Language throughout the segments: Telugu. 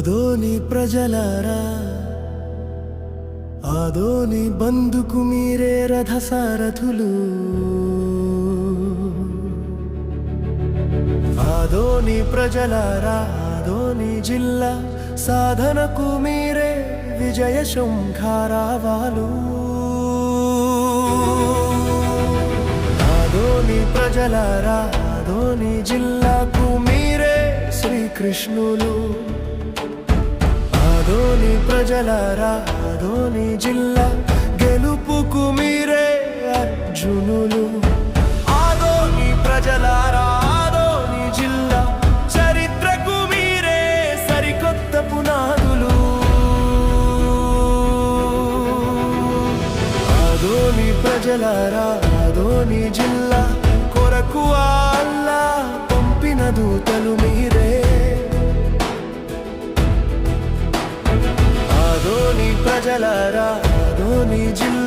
అదోని ప్రజలారా ఆదోని బంధుకు మీరే రథసారథులు. ఆదోని ప్రజలారా ఆదోని జిల్లా సాధనకు మీరే విజయ శృంఖారావాలు ఆదోని ప్రజలారా ఆదోని జిల్లాకు మీరే శ్రీకృష్ణులు. ప్రజలారా ఆదోని జిల్లా గెలుపుకు మీరే అర్జునులు. ఆదోని ప్రజలారా ఆదోని జిల్లా చరిత్రకు మీరే సరికొత్త పునాదులు. ఆదోని ప్రజలారా ఆదోని జిల్లా కొరకు అల్లా పంపిన దూతలు ఆదోని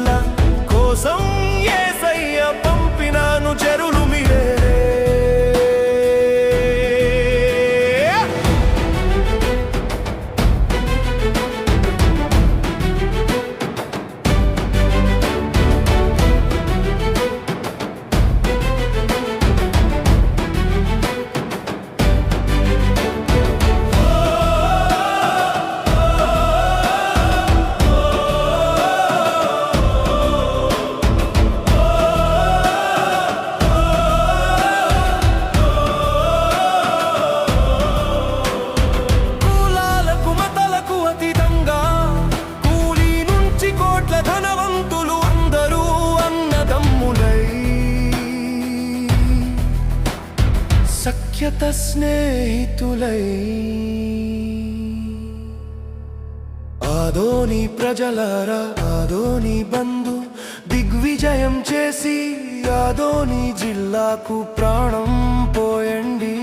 సఖ్యత స్నేహితులై. ఆదోని ప్రజలారా ఆదోని బంధు దిగ్విజయం చేసి ఆదోని జిల్లాకు ప్రాణం పోయండి.